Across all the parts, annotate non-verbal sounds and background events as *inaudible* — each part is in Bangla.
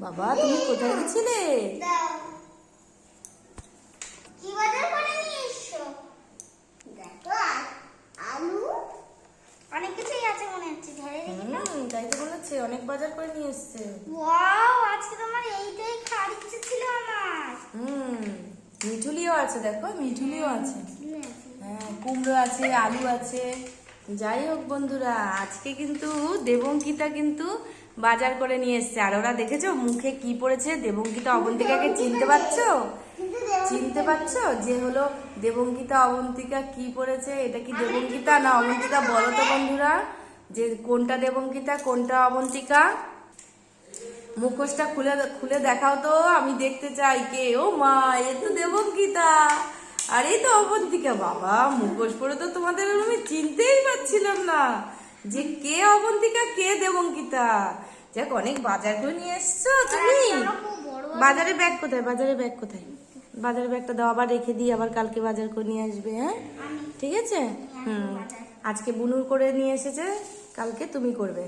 বাবা তুমি কোথায় গেছিলে? মনে তাই তো হচ্ছে অনেক বাজার করে নিয়ে এসছে। ওয়াও আজকে তোমার এইটাই খাওয়ার ইচ্ছে ছিল আমার। হুম মিঠুলিও আছে দেখো মিঠুলিও আছে। হ্যাঁ কুমড়ো আছে আলু আছে। যাই হোক বন্ধুরা, আজকে কিন্তু দেবঙ্কিতা কিন্তু বাজার করে নিয়ে এসছে। আর ওরা দেখেছ মুখে কি পড়েছে? দেবঙ্কিতা অবন্তিকাকে চিনতে পারছ? চিনতে পারছ যে হলো দেবঙ্কিতা অবন্তিকা কি পড়েছে? এটা কি দেবঙ্কিতা না অবন্তিকা? বলো তো বন্ধুরা, যে কোনটা দেবঙ্কিতা, কোনটা অবন্তিকা? মুখোশটা খুলে খুলে দেখাও তো, আমি দেখতে চাই কে? ও মা, এ তো দেবঙ্কিতা। আর এই তো অবন্তিকা বাবা মুখোশ পরে তো তোমাদের আমি চিনতেই পারছিলাম না যে কে অবন্তিকা কে দেবঙ্কিতা। যাক অনেক বাজার করে নিয়ে এসছো তুমি। বাজারে। ব্যাগ কোথায় বাজারে ব্যাগ কোথায়? বাজারে ব্যাগটা দাও আবার রেখে দিই আবার কালকে বাজার করে নিয়ে আসবে হ্যাঁ? ঠিক আছে? হুম। আজকে বুনুর করে নিয়ে এসেছে কালকে তুমি করবে।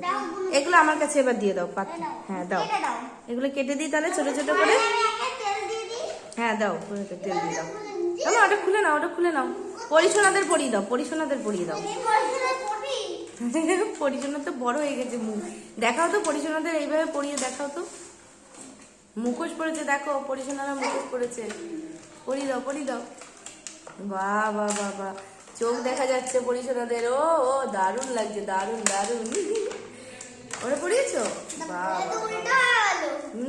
এগুলো আমার কাছে এবার দিয়ে দাও পাত্র। হ্যাঁ দাও। এগুলো কেটে দিই তাহলে ছোট ছোট করে। হ্যাঁ দাও তেল দিয়ে দাও। না ওটা খুলে নাও ওটা খুলে নাও। পরিশোনাদের পরিয়ে দাও পরিশোনাদের পরিয়ে দাও। পরিশোনা *laughs* তো বড় হয়ে গেছে মুখ। দেখাও তো পরিশোনাদের এইভাবে পরিয়ে দেখাও তো। মুখোশ পড়েছে দেখো পরিশোনারা মুখোশ পড়েছে পরিয়ে দাও পরিয়ে দাও। বাহ বাহ বাহ বাহ। চোখ দেখা যাচ্ছে পরিশোনাদের ও ও দারুণ লাগছে দারুণ দারুণ। *laughs* ওরা পড়িয়েছো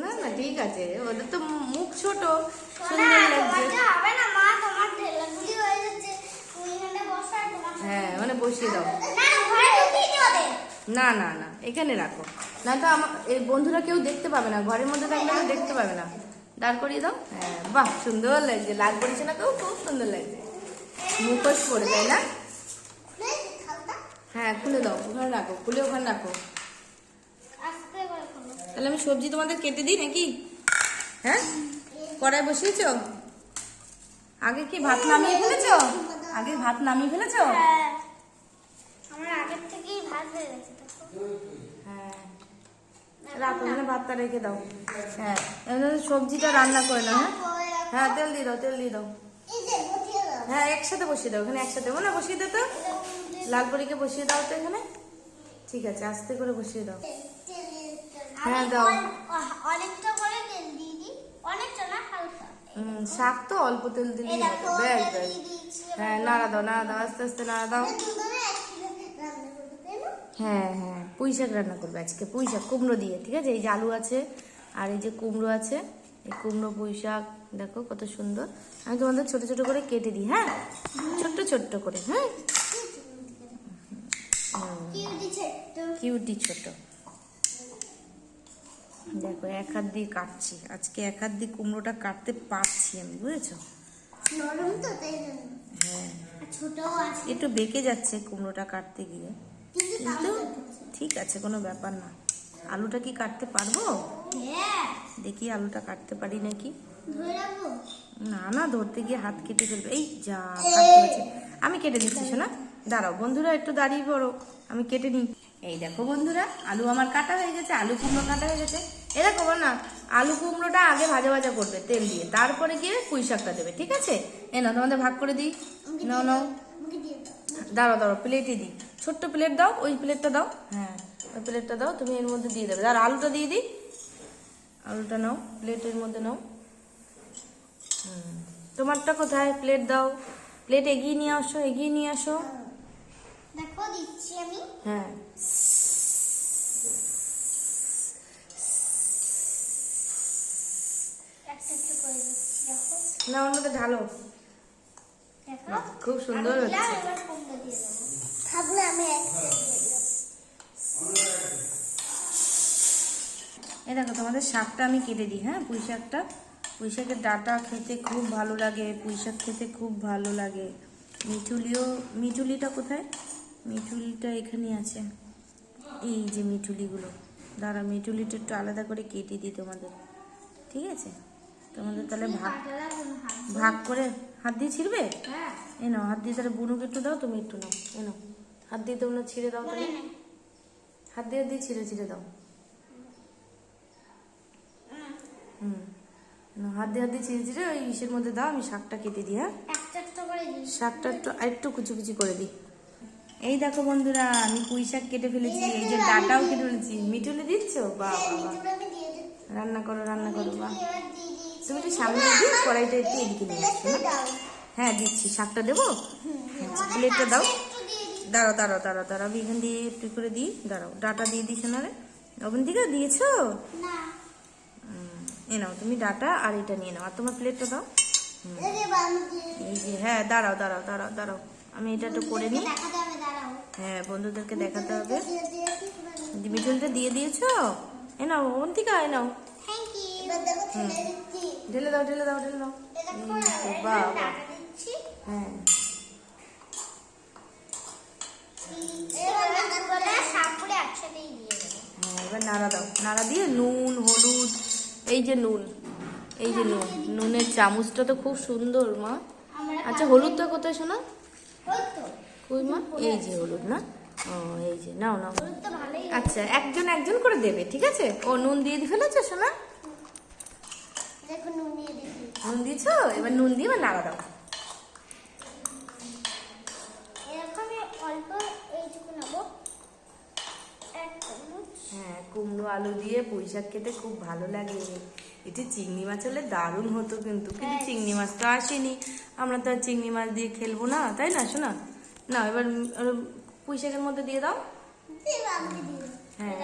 না না ঠিক আছে। ওদের তো মুখ ছোট সোনা সুন্দর তোমার লাগছে যে হবে না মা তোমার ঢেলাগুলি হয়ে যাচ্ছে তুমি এখানে বসো আর তোমার হ্যাঁ মানে বসিয়ে দাও। না না না এখানে রাখো। না তো আমার এই বন্ধুরা কেউ দেখতে পাবে না ঘরের মধ্যে থাকলে কেউ দেখতে পাবে না। দাঁড় করিয়ে দাও। হ্যাঁ বাহ সুন্দর লাগছে। লাল পড়েছে না কেউ খুব সুন্দর লাগছে। মুখোশ পরে তাই না? হ্যাঁ খুলে দাও ওখানে রাখো খুলে ওখানে রাখো। তাহলে আমি সবজি তোমাদের কেটে দিই নাকি? হ্যাঁ? কড়াই বসিয়েছ? আগে কি ভাত নামিয়ে ফেলেছ? আগে ভাত নামিয়ে ফেলেছো হ্যাঁ আমার আগের থেকেই ভাত হয়ে গেছে দেখো হ্যাঁ। রাখো এখানে ভাতটা রেখে দাও। হ্যাঁ সবজিটা রান্না করে নাও হ্যাঁ? হ্যাঁ তেল দিয়ে দাও তেল দিয়ে দাও। দাও হ্যাঁ একসাথে বসিয়ে দাও এখানে একসাথে। না বসিয়ে দে তো। লাল বসিয়ে দাও তো এখানে। ঠিক আছে আস্তে করে বসিয়ে দাও। হ্যাঁ, দাও। হুম শাক তো অল্প তেল দিলেই হবে। ব্যাস ব্যাস। হ্যাঁ নাড়া দাও নাড়া দাও আস্তে আস্তে নাড়া দাও আমরা দুজনে একসাথে রান্না করব তাই না হ্যাঁ হ্যাঁ। পুঁই শাক রান্না করবে আজকে পুঁই শাক কুমড়ো দিয়ে ঠিক আছে? এই যে আলু আছে আর এই যে কুমড়ো আছে এই কুমড়ো পুঁই শাক দেখো কত সুন্দর। আমি তোমাদের ছোট ছোট করে কেটে দিই হ্যাঁ? ছোট্ট ছোট্ট করে হ্যাঁ? কিউটি ছোট। দেখো এক হাত দিয়ে কাটছি। আজকে এক হাত দিয়ে কুমড়োটা কাটতে পারছি আমি বুঝেছ? হ্যাঁ। একটু বেঁকে যাচ্ছে কুমড়োটা কাটতে গিয়ে। কিন্তু *laughs* ঠিক আছে কোনো ব্যাপার না। আলুটা কি কাটতে পারব? হ্যাঁ। দেখি আলুটা কাটতে পারি নাকি? না না ধরতে গিয়ে হাত কেটে ফেলবে। এই যা আমি কেটে দিচ্ছি শোনা। দাঁড়াও বন্ধুরা একটু দাঁড়িয়ে পড়ো। আমি কেটে নিই। এই দেখো বন্ধুরা আলু আমার কাটা হয়ে গেছে আলু কুমড়ো কাটা হয়ে গেছে। এ দেখো না আলু কুমড়োটা আগে ভাজা ভাজা করবে তেল দিয়ে। তারপরে গিয়ে পুঁই শাকটা দেবে ঠিক আছে? এ নাও তোমাদের ভাগ করে দিই। নাও নাও। দাঁড়াও দাঁড়াও প্লেটে দিই। ছোট্ট প্লেট দাও ওই প্লেটটা দাও। হ্যাঁ। ওই প্লেটটা দাও তুমি এর মধ্যে দিয়ে দেবে। আর আলুটা দিয়ে দিই। আলুটা নাও প্লেটের মধ্যে নাও। হুম। তোমারটা কোথায়? প্লেট দাও। প্লেট এগিয়ে নিয়ে আসো এগিয়ে নিয়ে আসো। দেখো দিচ্ছি আমি। হ্যাঁ। একটা একটা করে দিচ্ছি দেখো। না মধ্যে ঢালো। খুব সুন্দর হচ্ছে। থাকলে আমি এই দেখো তোমাদের শাকটা আমি কেটে দিই হ্যাঁ? পুঁই শাকটা। পুঁই শাকের ডাটা খেতে খুব ভালো লাগে পুঁই শাক খেতে খুব ভালো লাগে। মিঠুলিও মিঠুলিটা কোথায়? মিঠুলিটা এখানে আছে। এই যে মিঠুলিগুলো। দাঁড়া মিঠুলিটা একটু আলাদা করে কেটে দিই তোমাদের। ঠিক আছে? তোমাদের তাহলে ভাগ। ভাগ করে হাত দিয়ে ছিঁড়বে? হ্যাঁ। এ নাও হাত দিয়ে তাহলে বুনুকে একটু দাও তুমি একটু নাও। এ নাও। হাত দিয়ে তোমরা ছিঁড়ে দাও নেই। হাত দিয়ে হাত দিয়ে ছিঁড়ে ছিঁড়ে দাও। হুম। হাত দিয়ে হাত দিয়ে ছিঁড়ে ছিঁড়ে ওই ইসের মধ্যে দাও আমি শাকটা কেটে দিই হ্যাঁ? শাকটা একটু আরেকটু কুচি কুচি করে দিই। এই দেখো বন্ধুরা আমি পুঁই শাক কেটে ফেলেছি এই যে ডাটাও কেটে ফেলেছি। মিঠুলি দিচ্ছ? হ্যাঁ, দিচ্ছি। রান্না করো রান্না করো দিয়েছি। তুমি একটু সামনে দিয়ে কড়াইটা একটু এদিকে নিয়ে আসো হ্যাঁ? দিচ্ছি। শাকটা দেবো? আচ্ছা, প্লেটটা দাও কাছে একটু দিয়ে দিই দাঁড়াও দাঁড়াও দাঁড়াও দাঁড়াও আমি এখান দিয়ে একটু করে দিই। দাঁড়াও ডাটা দিয়ে দিস না রে? ওখান থেকে দিয়েছ? এ নাও তুমি ডাটা আর এটা নিয়ে নাও আর তোমার প্লেটটা দাও। এই যে হ্যাঁ দাঁড়াও দাঁড়াও দাঁড়াও দাঁড়াও। আমি এটা একটু করে নিই। হ্যাঁ বন্ধুদেরকে দেখাতে হবে। মিঠুনটা দিয়ে দিয়েছ? এ নাও ওখান থেকে এ নাও। ঢেলে দাও ঢেলে দাও ঢেলে দাও। দিচ্ছি। হ্যাঁ। এবার নাড়া দাও। নাড়া দিয়ে নুন হলুদ এই যে নুন এই যে নুন। নুনের চামচটা তো খুব সুন্দর মা। আচ্ছা হলুদটা কোথায় শোনা কই মা? এই যে হলুদ না? ও এই যে নাও নাও। আচ্ছা একজন একজন করে দেবে ঠিক আছে? ও নুন দিয়ে দিয়ে ফেলেছো শোনা নুন দিয়ে নুন দিয়েছ? এবার নুন দিয়ে এবার নাড়া দাও এরকম আমি অল্প এইটুকু নেব এক চামচ হ্যাঁ কুমড়ো আলু দিয়ে পুঁই শাক খেতে খুব ভালো লাগে। এটি চিংড়ি মাছ হলে দারুণ হতো কিন্তু কিন্তু হ্যাঁ। চিংড়ি মাছ তো আসেনি। আমরা তো আর চিংড়ি মাছ দিয়ে খেলব না তাই না শোনা না এবার পুঁই শাকের মধ্যে দিয়ে দাও। হ্যাঁ।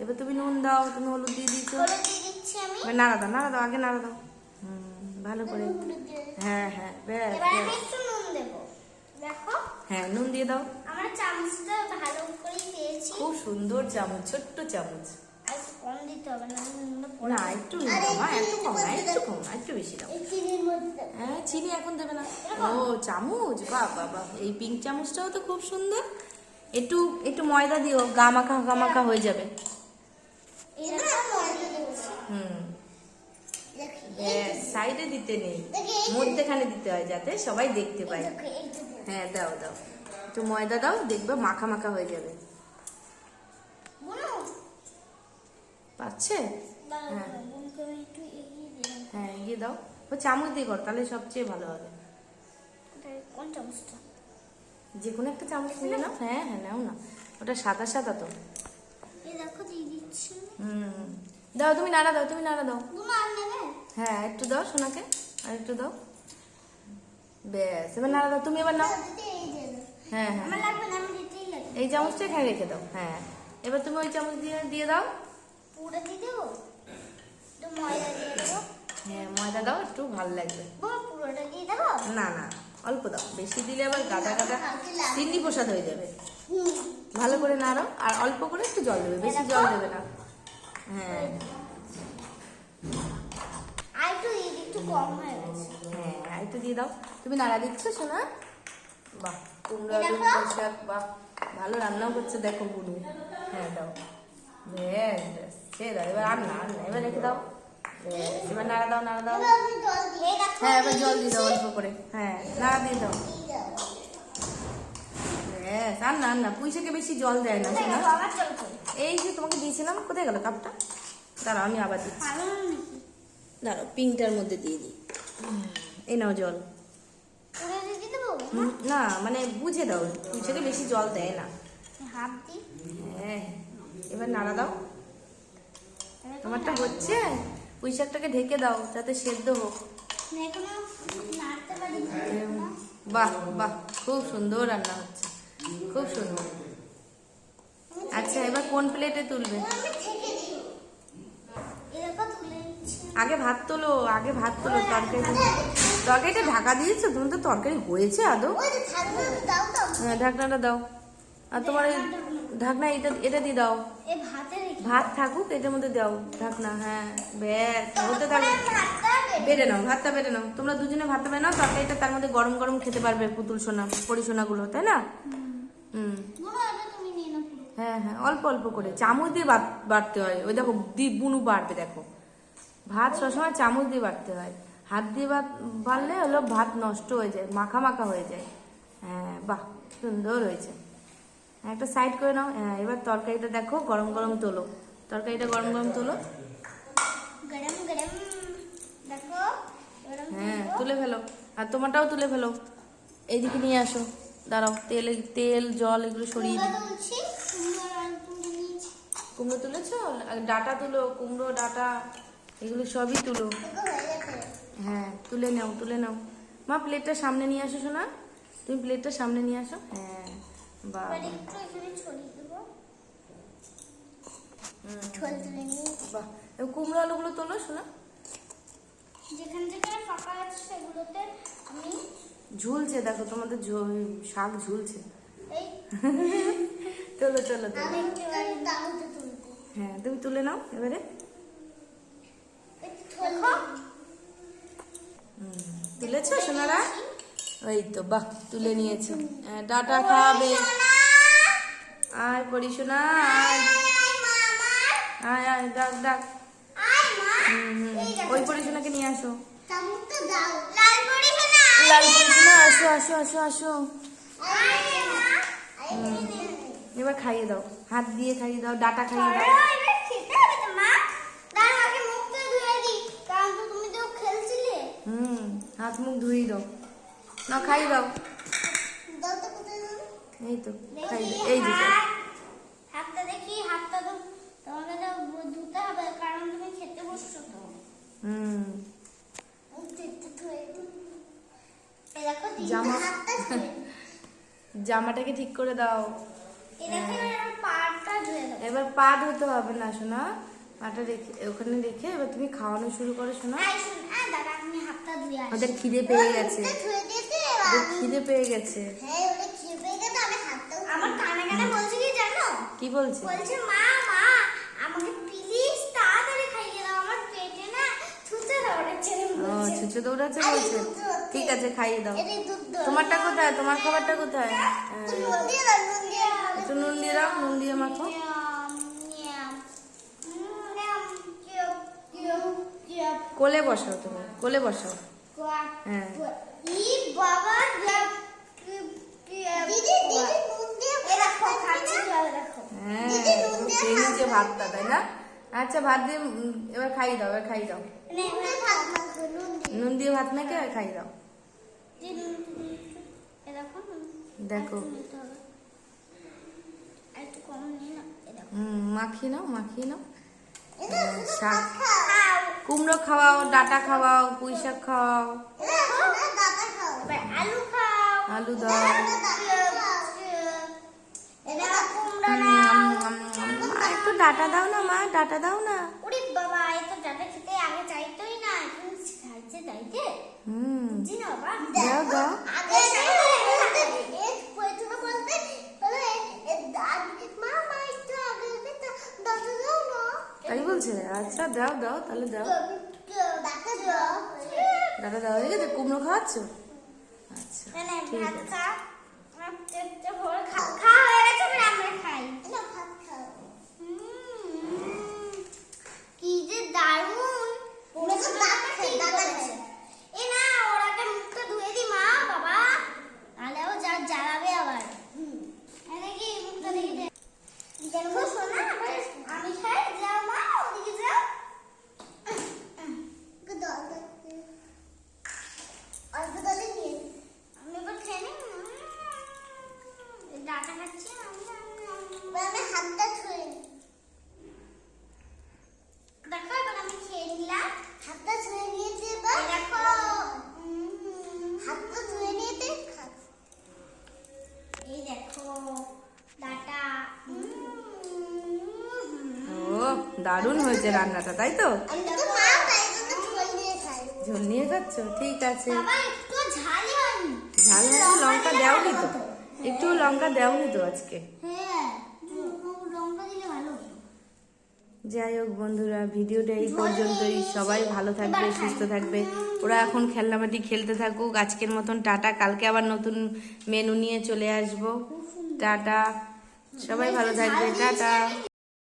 এবার তুমি নুন দাও তুমি হলুদ দিয়ে দিচ্ছি এবার নাড়া দাও নাড়া দাও আগে নাড়া দাও। হুম, ভালো করে। হ্যাঁ হ্যাঁ ব্যাস হ্যাঁ নুন দিয়ে দাও। আমরা চামচটা ভালো করে দিয়েছি খুব সুন্দর চামচ ছোট্ট চামচ। একটু কম দিতে হবে না না একটু নুন একটু কম না একটু কম না একটু বেশি দাও। হ্যাঁ চিনি এখন দেবে না। ও চামচ বাহ বাহ এই পিঙ্ক চামচটাও তো খুব সুন্দর। একটু একটু ময়দা দিও গা মাখা গা মাখা হয়ে যাবে। হুম সাইডে দিতে নেই। মধ্যেখানে দিতে হয় যাতে সবাই দেখতে পায়। হ্যাঁ দাও দাও। একটু ময়দা দাও, দেখবে মাখা মাখা হয়ে যাবে পাচ্ছে হ্যাঁ। এগিয়ে। হ্যাঁ গিয়ে দাও ও চামচ দিয়ে কর, তাহলে সবচেয়ে ভালো হবে? যে কোনো একটা চামচ নিয়ে নাও হ্যাঁ হ্যাঁ নাও না ওটা সাদা সাদা তো হুম দাও, তুমি নাড়া দাও, তুমি নাড়া দাও? হ্যাঁ একটু দাও সোনাকে আর একটু দাও ব্যাস, এবার নাড়া দাও, তুমি এবার নাও। হ্যাঁ হ্যাঁ। এই চামচটা এখানে রেখে দাও হ্যাঁ। এবার তুমি ওই চামচ দিয়ে দিয়ে দাও। পুরো দিয়ে দেবো? একটু ময়দা দিয়ে দেবো? হ্যাঁ ময়দা দাও একটু ভালো লাগবে। পুরোটা দিয়ে দেবো? না না অল্প দাও। বেশি দিলে আবার গাদা গাদা সিন্নি প্রসাদ হয়ে যাবে। ভালো করে নাড়ো আর অল্প করে একটু জল দেবে বেশি জল দেবে না। হ্যাঁ। হয়ে একটু দিয়ে দাও। তুমি নাড়া দিচ্ছ সোনা বাহ। কুমড়ো আলু দেখো। শাক বাহ ভালো রান্নাও করছে দেখো বুনু হ্যাঁ দাও। ব্যাস সে দাও এবার আর না এবার রেখে দাও। এবার নাড়া দাও নাড়া দাও। হ্যাঁ এবার জল দিয়ে দাও অল্প করে। হ্যাঁ নাড়া দিয়ে দাও। ব্যাস আর না আর না পুঁইশাকে বেশি জল দেয় না? এই যে তোমাকে দিয়েছিলাম কোথায় গেল কাপটা? দাঁড়াও আমি আবার দিচ্ছি। দাঁড়াও পিঙ্কটার মধ্যে দিয়ে দিই। এই নাও জল। না মানে বুঝে দাও পুঁইশাকে বেশি জল দেয় না। হ্যাঁ এবার নাড়া দাও। তোমারটা হচ্ছে পুঁই শাকটাকে ঢেকে দাও যাতে সেদ্ধ হোক। বাহ বাহ খুব সুন্দর রান্না হচ্ছে খুব সুন্দর। আচ্ছা এবার কোন প্লেটে তুলবে। আগে ভাত তোলো আগে ভাত তোলো তরকারি তরকারিটা ঢাকা দিয়েছ? তুমি তো তরকারি হয়েছে আদৌ। হ্যাঁ ঢাকনাটা দাও। আর তোমার এই ঢাকনা এটা এটা দিয়ে দাও। ভাতে থাকুক এটার মধ্যে দাও ঢাকনা। হ্যাঁ ব্যাস হতে থাকুক বেড়ে- নাও। ভাতটা বেড়ে নাও। তোমরা দুজনে ভাতটা বেড়ে নাও তরকারিটা তার মধ্যে গরম গরম খেতে পারবে পুতুল সোনা পরি সোনাগুলো তাই না? হুম। হ্যাঁ হ্যাঁ অল্প অল্প করে। চামচ দিয়ে বাড়তে হয়। ওই দেখো দি বুনু বাড়বে দেখো। ভাত সবসময় চামচ দিয়ে বাড়তে হয়। হাত দিয়ে ভাত বাড়লে হলো ভাত নষ্ট হয়ে যায় মাখা মাখা হয়ে যায়। হ্যাঁ বাহ সুন্দর হয়েছে। হ্যাঁ, একটা সাইড করে নাও। হ্যাঁ এবার তরকারিটা দেখো গরম গরম তোলো। তরকারিটা গরম গরম তোলো। হ্যাঁ তুলে। ফেলো। আর তোমারটাও তুলে ফেলো। এইদিকে নিয়ে আসো। দাঁড়াও তেল তেল জল এগুলো সরিয়ে দিই। কুমড়ো তুলেছো? ডাটা তুলো কুমড়ো ডাটা এগুলো সবই তুলো। হয়ে তুলে নাও তুলে নাও। মা প্লেটটা সামনে নিয়ে আসো শোনা তুমি প্লেটটা সামনে নিয়ে আসো। হ্যাঁ বাবা বাহ। কুমড়ো আলুগুলো তোলো শোনা যেখানে ফাঁকা আছে সেগুলোতে আমি ঝুলছে দেখো তোমাদের শাক ঝুলছে। এই *laughs* চলো চলো হ্যাঁ তুমি তুলে নাও এবারে দেখো তুলেছো সোনারা? ওই তো বাহ তুলে নিয়েছে। ডাটা খাওয়াবে আয় পড়ি সোনা আয়। আয় আয় ডাক ডাক। ওই পড়ি সোনাকে নিয়ে আসো। লাল পড়ি সোনা আসো আসো আসো আসো। এবার খাইয়ে দাও। হাত দিয়ে খাইয়ে দাও ডাটা খাইয়ে দাও। হাত মুখ ধুয়ে দাও। না খাইয়ে দাও। এই তো খাই এই যে। হাতটা দেখি হাতটা তো তোমাকে তো ধুতে হবে কারণ তুমি খেতে বসছো তো। হুম। জামা- জামাটাকে ঠিক করে ধুয়ে দাও। এবার পা ধুতে হবে না শোনা পাটা রেখে ওখানে রেখে এবার তুমি খাওয়ানো শুরু করো শোনা আই শুন আ দাদা আমি ওদের খিদে পেয়ে গেছে। খিদে পেয়ে হ্যাঁ খিদে পেয়ে গেছে আমার কানে কানে বলছে কি জানো? কি বলছে? বলছে মা মা আমাকে প্লিজ তাড়াতাড়ি খাইয়ে দাও আমার পেটে না ছুঁচে দৌড়াচ্ছে ও ছুচো দৌড়াচ্ছে আরে বলছে। ঠিক আছে খাইয়ে দাও। তোমারটা কোথায়? তোমার খাবারটা কোথায়? হ্যাঁ। নুন দিয়ে দাও নুন দিয়ে একটু নুন দিয়ে দাও নুন দিয়ে মাখো। কোলে বসাও তুমি কোলে বসাও। হ্যাঁ। হ্যাঁ ভাতটা তাই না আচ্ছা ভাত দিয়ে এবার খাইয়ে দাও এবার খাইয়ে দাও নুন দিয়ে। ভাত মেখে আর খাইয়ে দাও দেখো, মাখিয়ে নাও মাখিয়ে নাও হ্যাঁ, শাক। কুমড়ো খাওয়াও ডাটা খাওয়াও পুঁই শাক খাওয়াও। আলু দাও। একটু ডাটা দাও না মা ডাটা দাও না ওরে বাবা এই ডাটা খেতে আগে চাইতোই না। এখন খাইছে চাইতে হুম। বুঝি না বাবা দাও দাও আগে এ প্রথমে বলতে বলে এ দাদি মা মা একটু আগে দাদা দাও না তাই বলছে? আচ্ছা দাও দাও তাহলে দাও। দাদা দাও হয়ে গেছে? কুমড়ো খাওয়াচ্ছ? আচ্ছা ঠিক ভাত আছে। খা আমার পেটটা ভরে খা খাওয়া হয়ে গেছে এবার আমরা খাই না ভাত খাও কি যে দারুণ ওরা তো দাঁত ঠিক বলেছে এ না ওরাকে মুখটা ধুয়ে দি মা বাবা নাহলে ও যা জ্বালাবে আবার এ দেখি মুখটা দেখি দে দেখো শোনা আবার আমি খাই যাও মা ওদিকে যাও অল্প দলে নিয়ে আমি এবার খেয়ে নিই ডাটা খাচ্ছি আমি হাতটা ছুঁয়ে দেখো এবার আমি খেয়ে নিলাম হাতটা ছুঁয়ে নিয়েছি এবার দেখো হাতটা ছুঁয়ে নিয়েছে এই দেখো ডাটা ও দারুণ হয়েছে রান্নাটা তাই তো? ঝোল নিয়ে যাচ্ছ ঠিক আছে। ঝাল হয়নি। লঙ্কা দেওনি তো? একটু লঙ্কা দেওনি তো আজকে? হ্যাঁ। যাই হোক বন্ধুরা ভিডিওটা এই পর্যন্তই। সবাই ভালো থাকবে সুস্থ থাকবে। ওরা এখন খেলনাবাটি খেলতে থাকুক। আজকের মতন টাটা। কালকে আবার নতুন মেনু নিয়ে চলে আসব। টাটা। সবাই ভালো থাকবে। টাটা।